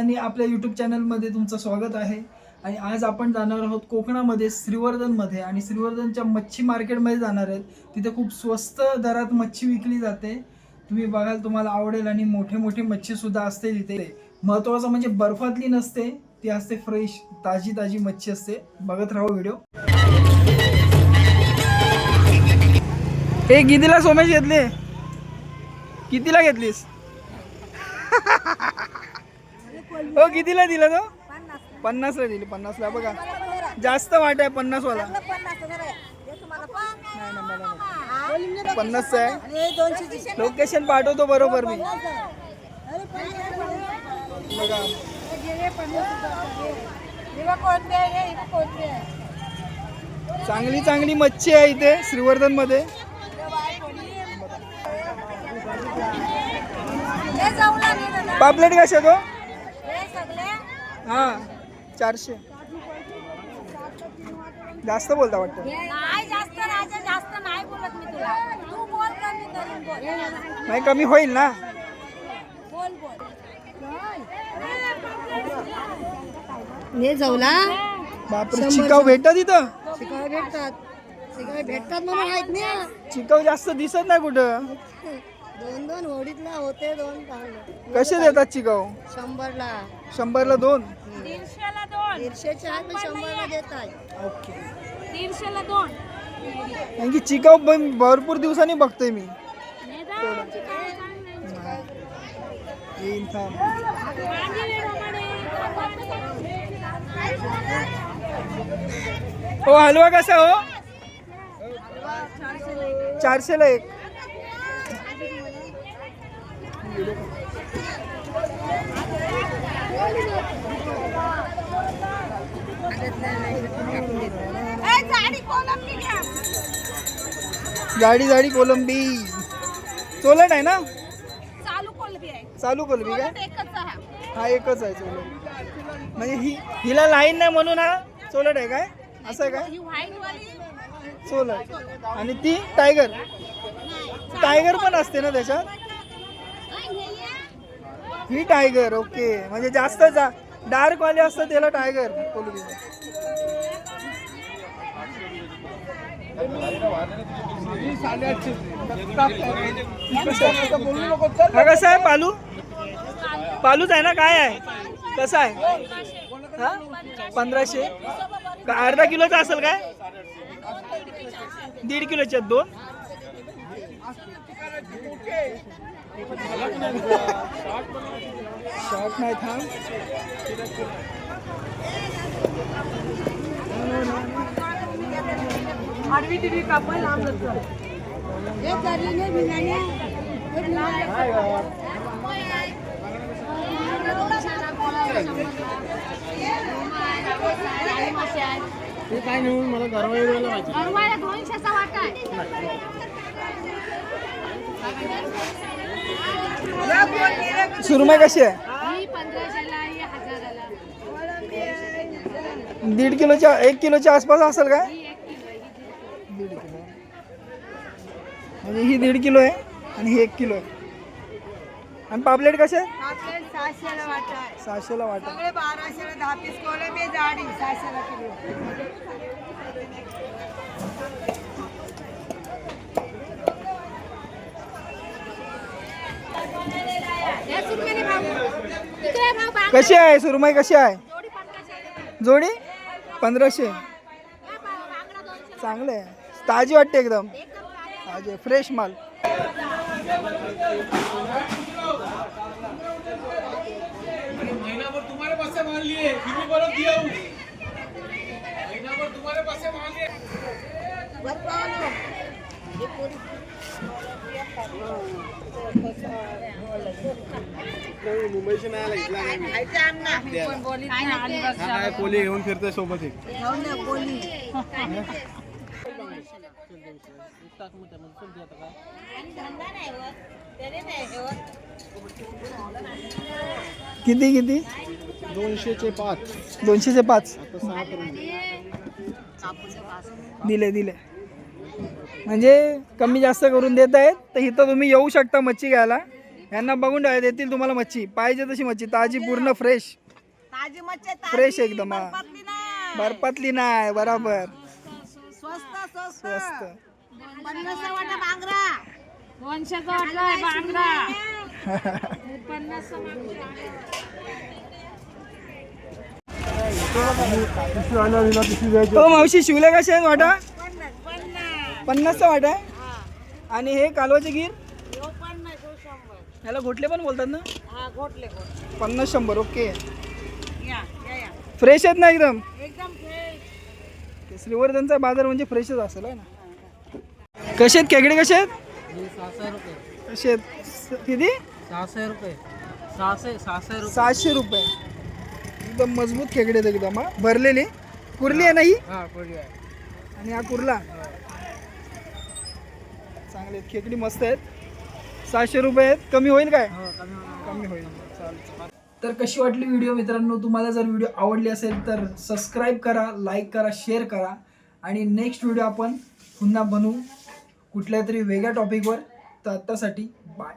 आणि आपल्या यूट्यूब चॅनलमध्ये तुमचं स्वागत आहे. आणि आज आपण जाणार आहोत कोकणामध्ये श्रीवर्धनमध्ये. आणि श्रीवर्धनच्या मच्छी मार्केटमध्ये जाणार आहेत. तिथे खूप स्वस्त दरात मच्छी विकली जाते. तुम्ही बघाल तुम्हाला आवडेल. आणि मोठे मोठे मच्छी सुद्धा असते तिथे महत्वाचं म्हणजे बर्फातली नसते ती असते फ्रेश ताजी ताजी मच्छी असते. बघत राहा व्हिडिओ. हे कितीला सोमेश घेतले? कितीला घेतलीस? हो कितीला दिला तो? पन्नासला दिली पन्नासला. बघा. जास्त वाट आहे पन्नास वाला नाही ना मला नाही. पन्नासचं आहे. लोकेशन पाठवतो बरोबर मी. बघा. चांगली चांगली मच्छी आहे इथे श्रीवर्धनमध्ये पापलेट कशा तो हा. चारशे. जास्त बोलता वाटतं? नाही जास्त राजा जास्त नाही बोलत मी तुला. तू बोल कमी करून बोल. नाही कमी होईल ना? बोल बोल. हे जाऊला. बापरे चिकाव भेटत इथं? शिकाय भेटतात. शिकाय भेटतात म्हणून आहेत ना. चिकाव जास्त दिसत नाही कुठं? दोन दोन होडीतला होते दोन चांगले कसे देतात चिकाव? शंभरला. शंभरला दोन? दीडशेला दोन. दीडशेचे आहेत पण शंभरला. देत आहेत ओके. दीडशेला दोन. कारण की चिकाव पण भरपूर दिवसांनी बघतोय मी. हे जा, चिकाला चांगलं आहे. येईन थांब. रोमाडे. हो हलवा कसा हो? चारशेला एक. जाडी घ्या. जाडी कोलंबी. चोलट आहे ना? चालू कोलबी आहे. चालू कोलंबी काय? हा एकच आहे चोलट. म्हणजे ही हिला लाईन नाही म्हणून हा चोलट आहे काय? असं आहे काय? ही चोलट. आणि ती टायगर टायगर पण असते ना त्याच्यात? ही टायगर ओके म्हणजे जास्त डार्क वाले असतं त्याला टायगर कोलंबी हा कसा आहे पालू? पालूच आहे ना काय आहे? कसं आहे? हा? पंधराशे? का अर्धा किलोचा असेल काय? दीड किलोचे आहेत दोन शॉर्ट नाही थांब हे चालले भिंगाने गरवायला दोनशेचा वाटा आहे सुरमई कशी आहे? दीड किलोच्या एक किलोच्या आसपास असेल ही ही दीड किलो. म्हणजे ही दीड किलो आहे आणि ही एक किलो आहे. आणि पापलेट कसे सहाशेला वाटा सहाशेला वाटा बाराशेला दहा पीस कोलंबी जाडी सहाशेला किलो. कशी आहे सुरमई कशी आहे? जोडी पंधराशे. चांगले आहे. ताजी वाटते एकदम. एकदम ताजा. फ्रेश माल. तुम्हारे मुंबईची नाही आला इथला काय नाही, आली काय कोली घेऊन फिरतोय सोबत एक किती किती? दोनशेचे पाच दोनशेचे पाच. आता सहा करून दिले दिले. म्हणजे कमी जास्त करून देत आहेत. तर इथं तुम्ही येऊ शकता मच्छी घ्यायला. यांना बघून ठेवा देतील तुम्हाला मच्छी. पाहिजे तशी मच्छी. ताजी पूर्ण फ्रेश ताजी मच्छी फ्रेश एकदम. हा बर्फातली नाही बराबर. स्वस्त हो मावशी शिवले कसे आहेत वाटा? पन्नासचा वाटा आहे. आणि हे कालवाचे गीर? याला घोटले पण बोलतात ना? हा घोटले घोटले. पन्नास शंभर ओके. या या या. फ्रेश आहेत ना एकदम? एकदम फ्रेश ते श्रीवर्धनचा बाजार म्हणजे फ्रेशच असेल है ना? कसे आहेत? खेकडे कसे आहेत? कसे आहेत? स- किती? सहाशे रुपये. सहाशे सहाशे रुपये. सहाशे रुपये. एकदम मजबूत खेकडे आहेत एकदम हा. भरलेली. कुर्ली आहे ना ही? हा कोळी आहे. आणि हा कुर्ला. चांगले खेकडी मस्त आहेत. सहाशे रुपये आहेत. कमी होईल काय? कमी होईल. चालेल तर कशी वाटली व्हिडिओ मित्रांनो तुम्हाला जर व्हिडिओ आवडली असेल तर सबस्क्राईब करा लाईक करा शेअर करा. आणि नेक्स्ट व्हिडिओ आपण पुन्हा बनवू कुठल्या तरी वेगळ्या टॉपिकवर तर आत्तासाठी बाय